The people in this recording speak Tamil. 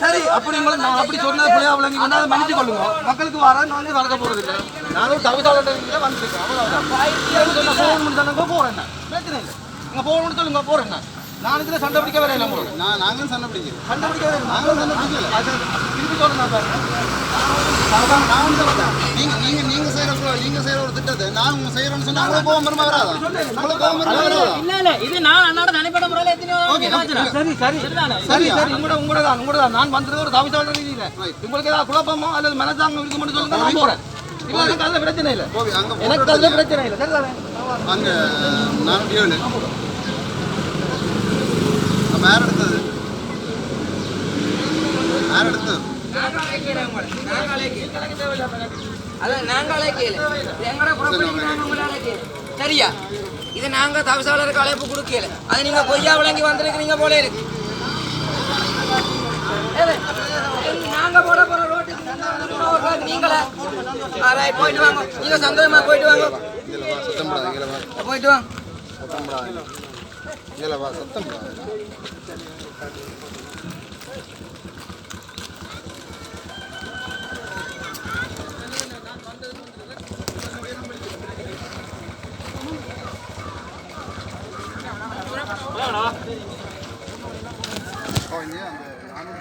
சரி அப்படி உங்களை நான் அப்படி சொன்னது பிள்ளையா விளங்கி கொண்டு அதை மன்னிச்சு கொள்ளுங்க. மக்களுக்கு வர நான் நடக்க போறது இல்லை. நான் ஒரு தவிசாளர் வந்துருக்கேன் அவ்வளவுதான். சொன்ன போகணும்னு சொன்னாங்க போறேன். பிரச்சனை இல்லை. நீங்க போகணும்னு சொல்லுங்க போறேன் நான். இதுல சண்டை பிடிக்க வேற இல்லை உங்களுக்கு. நான் நாங்களும் சண்டை பிடிக்கிறோம் சண்டை பிடிக்க வேற நாங்களும் சண்டை பிடிக்கல. திருப்பி சொல்லுங்க பாருங்க நான் வந்து சொல்றேன். நீங்க நீங்க நீங்க செய்யற ஒரு- நீங்க செய்யற ஒரு திட்டத்தை நான் உங்க செய்யறேன்னு சொன்னா உங்களுக்கு கோவம் வருமா வராதா? உங்களுக்கு கோவம் வருமா வராதா? இல்ல இல்ல. இது நான் அண்ணாட தனிப்பட்ட முறையில எத்தனையோ ஓகே, பேசுறேன். சரி சரி. சரிதானே? சரி. சரி உங்களோட உங்களோட தான் உங்களோட தான் நான் வந்தது ஒரு தவிசாளர் ரீதியில. உங்களுக்கு ஏதாவது குழப்பமோ அல்லது மனசாங்க இருக்கும்னு சொல்லுங்க நான் போறேன். இல்லை எனக்கு அதுல பிரச்சனை இல்லை. எனக்கு அதுல பிரச்சனை இல்லை. சரிதானே? அங்க நானூற்றி ஏழு அப்ப யார் எடுத்தது? யார் எடுத்தது? அதான் நாங்களே கேளு எங்கட property நாங்க உங்களால கேளு. சரியா? இது நாங்க தவிசாளருக்கு அழைப்பு கொடுக்கல. அது நீங்க பொய்யா விளங்கி வந்திருக்கிறீங்க போல இருக்கு. நாங்க போட போற ரோட்டுக்கு நீங்க நீங்களே? போயிட்டு வாங்க. நீங்க சந்தோஷமா போயிட்டு வாங்க. போயிட்டு வாங்க. சத்தம் சத்தம் 哦也俺们